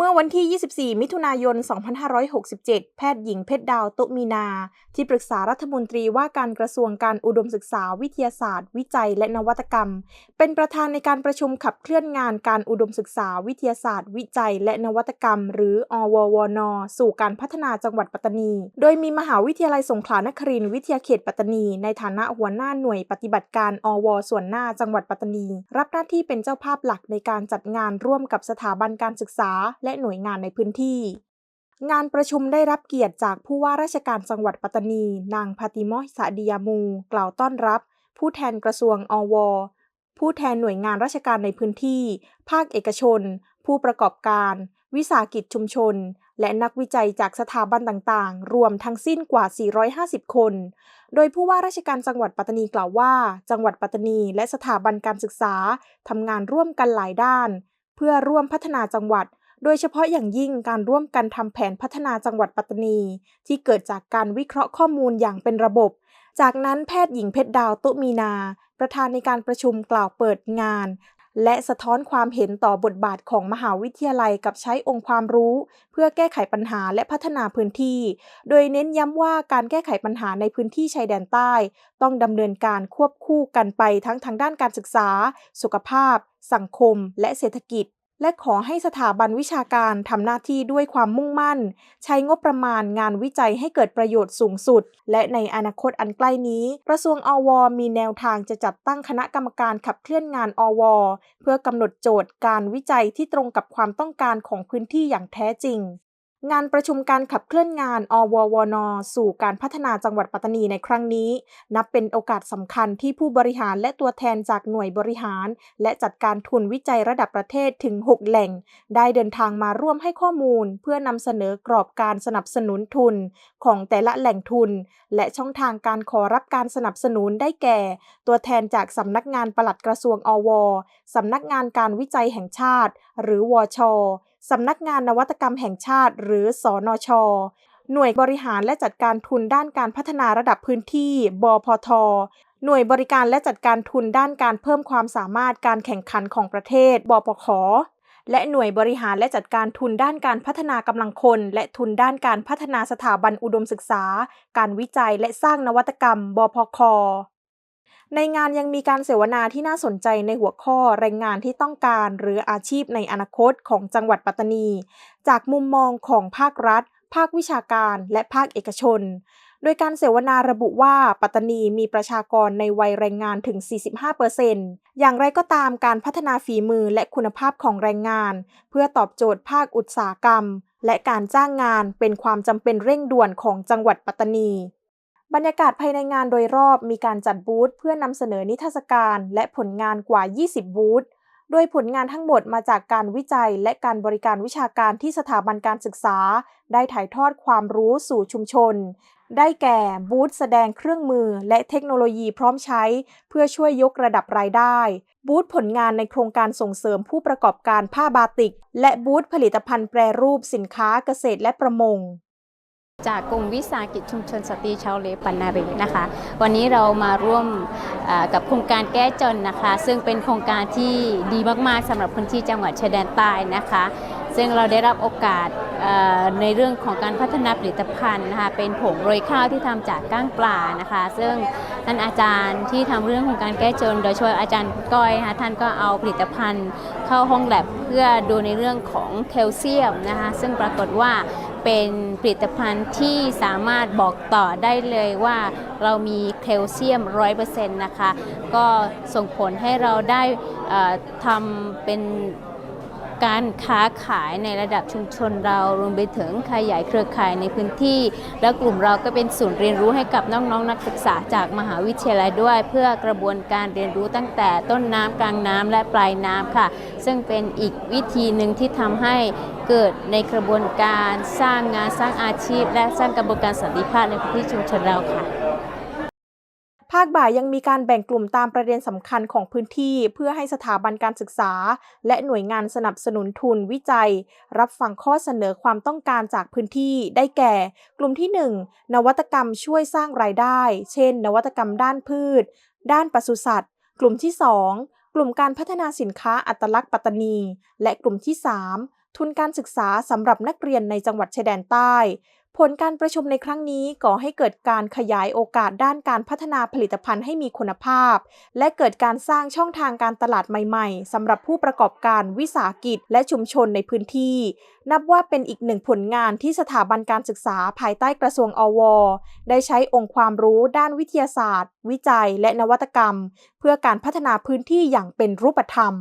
เมื่อวันที่ 24 มิถุนายน 2567 แพทย์หญิงเพชรดาวตุมีนา ที่ปรึกษารัฐมนตรีว่าการกระทรวงการอุดมศึกษาวิทยาศาสตร์ วิจัยและนวัตกรรม เป็นประธานในการประชุมขับเคลื่อนงานการอุดมศึกษาวิทยาศาสตร์ วิจัย และนวัตกรรม หรืออววนสู่การพัฒนาจังหวัดปัตตานี โดยมีมหาวิทยาลัยสงขลานครินทร์วิทยาเขตปัตตานี ในฐานะหัวหน้าหน่วยปฏิบัติการอวส่วนหน้าจังหวัดปัตตานี รับหน้าที่เป็นเจ้าภาพหลักในการจัดงานร่วมกับสถาบันการศึกษาและหน่วยงานในพื้นที่ งานประชุมได้รับเกียรติจากผู้ว่าราชการจังหวัดปัตตานี นางพาติมอสะดิยามู กล่าวต้อนรับ ผู้แทนกระทรวงอว ผู้แทนหน่วยงานราชการในพื้นที่ ภาคเอกชน ผู้ประกอบการ วิสาหกิจชุมชน และนักวิจัยจากสถาบันต่างๆ รวมทั้งสิ้นกว่า 450 คน โดยผู้ว่าราชการจังหวัดปัตตานีกล่าวว่า จังหวัดปัตตานีและสถาบันการศึกษาทำงานร่วมกันหลายด้าน เพื่อร่วมพัฒนาจังหวัด โดยเฉพาะอย่างยิ่งการร่วมกันทำแผนพัฒนาจังหวัดปัตตานี ที่เกิดจากการวิเคราะห์ข้อมูลอย่างเป็นระบบ จากนั้นแพทย์หญิงเพชรดาวตุมีนา ประธานในการประชุมกล่าวเปิดงาน และสะท้อนความเห็นต่อบทบาทของมหาวิทยาลัยกับใช้องค์ความรู้ เพื่อแก้ไขปัญหาและพัฒนาพื้นที่ โดยเน้นย้ำว่าการแก้ไขปัญหาในพื้นที่ชายแดนใต้ ต้องดำเนินการควบคู่กันไปทั้งทางด้านการศึกษา สุขภาพ สังคม และเศรษฐกิจ และขอให้สถาบันวิชาการทำหน้าที่ด้วยความมุ่งมั่น ใช้งบประมาณงานวิจัยให้เกิดประโยชน์สูงสุด และในอนาคตอันใกล้นี้ กระทรวงอวมีแนวทางจะจัดตั้งคณะกรรมการขับเคลื่อนงานอวเพื่อกำหนดโจทย์การวิจัยที่ตรงกับความต้องการของพื้นที่อย่างแท้จริง งานประชุมการขับเคลื่อนงาน อววนสู่การพัฒนาจังหวัดปัตตานีในครั้งนี้ นับเป็นโอกาสสำคัญที่ผู้บริหารและตัวแทนจากหน่วยบริหาร และจัดการทุนวิจัยระดับประเทศถึง 6 แหล่ง ได้เดินทางมาร่วมให้ข้อมูล เพื่อนำเสนอกรอบการสนับสนุนทุน ของแต่ละแหล่งทุน และช่องทางการขอรับการสนับสนุนได้แก่ ตัวแทนจากสำนักงานปลัดกระทรวงอวสำนักงานการวิจัยแห่งชาติ หรือวช สำนักงานนวัตกรรมแห่งชาติ หรือสอนชหน่วยบริหารและจัดการทุนด้านการพัฒนาระดับพื้นที่ บพท หน่วยบริการและจัดการทุนด้านการเพิ่มความสามารถการแข่งขันของประเทศ บปข และหน่วยบริหารและจัดการทุนด้านการพัฒนากำลังคน และทุนด้านการพัฒนาสถาบันอุดมศึกษา การวิจัยและสร้างนวัตกรรม บพค ในงานยังมีการเสวนาที่น่าสนใจในหัวข้อแรงงานที่ต้องการหรืออาชีพในอนาคตของจังหวัดปัตตานี จากมุมมองของภาครัฐ ภาควิชาการ และภาคเอกชน โดยการเสวนาระบุว่าปัตตานีมีประชากรในวัยแรงงานถึง 45%อย่างไรก็ตามการพัฒนาฝีมือและคุณภาพของแรงงาน เพื่อตอบโจทย์ภาคอุตสาหกรรม และการจ้างงานเป็นความจำเป็นเร่งด่วนของจังหวัดปัตตานี บรรยากาศภายในงานโดยรอบมีการจัดบูธเพื่อนำเสนอนิทรรศการและผลงานกว่า 20 บูธ โดยผลงานทั้งหมดมาจากการวิจัยและการบริการวิชาการที่สถาบันการศึกษา ได้ถ่ายทอดความรู้สู่ชุมชน ได้แก่บูธแสดงเครื่องมือและเทคโนโลยีพร้อมใช้ เพื่อช่วยยกระดับรายได้ บูธผลงานในโครงการส่งเสริมผู้ประกอบการผ้าบาติก และบูธผลิตภัณฑ์แปรรูปสินค้าเกษตรและประมง จากกลุ่มวิสาหกิจชุมชนสตรีชาวเลปันนารีนะคะ วันนี้เรามาร่วมกับโครงการแก้จนนะคะ ซึ่งเป็นโครงการที่ดีมากๆสำหรับพื้นที่จังหวัดชายแดนใต้นะคะ ซึ่งเราได้รับโอกาสในเรื่องของการพัฒนาผลิตภัณฑ์นะคะเป็นผงโรยข้าวที่ทำจากก้างปลานะคะ ซึ่งท่านอาจารย์ที่ทำเรื่องของการแก้จน โดยช่วยอาจารย์ก้อยนะคะท่านก็เอาผลิตภัณฑ์เข้าห้องแลบเพื่อดูในเรื่องของแคลเซียมนะคะซึ่งปรากฏว่า เป็นผลิตภัณฑ์ที่สามารถบอกต่อได้เลยว่าเรามีแคลเซียม 100%นะคะ ก็ส่งผลให้เราได้ทำเป็น การค้าขายในระดับชุมชนเรารวมไปถึงขยายเครือข่ายในพื้นที่ แล้วกลุ่มเราก็เป็นศูนย์เรียนรู้ให้กับน้องๆนนักศึกษาจากมหาวิทยาลัยด้วย เพื่อกระบวนการเรียนรู้ตั้งแต่ต้นน้ำกลางน้ำและปลายน้ำค่ะ ซึ่งเป็นอีกวิธีหนึ่งที่ทำให้เกิดในกระบวนการสร้างงานสร้างอาชีพ และสร้างกระบวนการสันติภาพในพื้นที่ชุมชนเราค่ะ ภาคบ่ายยังมีการแบ่งกลุ่มตามประเด็นสำคัญของพื้นที่ เพื่อให้สถาบันการศึกษา และหน่วยงานสนับสนุนทุนวิจัย รับฟังข้อเสนอความต้องการจากพื้นที่ได้แก่ กลุ่มที่ 1 นวัตกรรมช่วยสร้างรายได้ เช่น นวัตกรรมด้านพืช ด้านปศุสัตว์ กลุ่มที่ 2 กลุ่มการพัฒนาสินค้าอัตลักษณ์ปัตตานี และกลุ่มที่ 3ทุนการศึกษาสำหรับนักเรียนในจังหวัดชายแดนใต้ ผลการประชุมในครั้งนี้ก่อให้เกิดการขยายโอกาสด้านการพัฒนาผลิตภัณฑ์ให้มีคุณภาพ และเกิดการสร้างช่องทางการตลาดใหม่ๆสำหรับผู้ประกอบการวิสาหกิจและชุมชนในพื้นที่ นับว่าเป็นอีกหนึ่งผลงานที่สถาบันการศึกษาภายใต้กระทรวงอว ได้ใช้องค์ความรู้ด้านวิทยาศาสตร์ วิจัย และนวัตกรรม เพื่อการพัฒนาพื้นที่อย่างเป็นรูปธรรม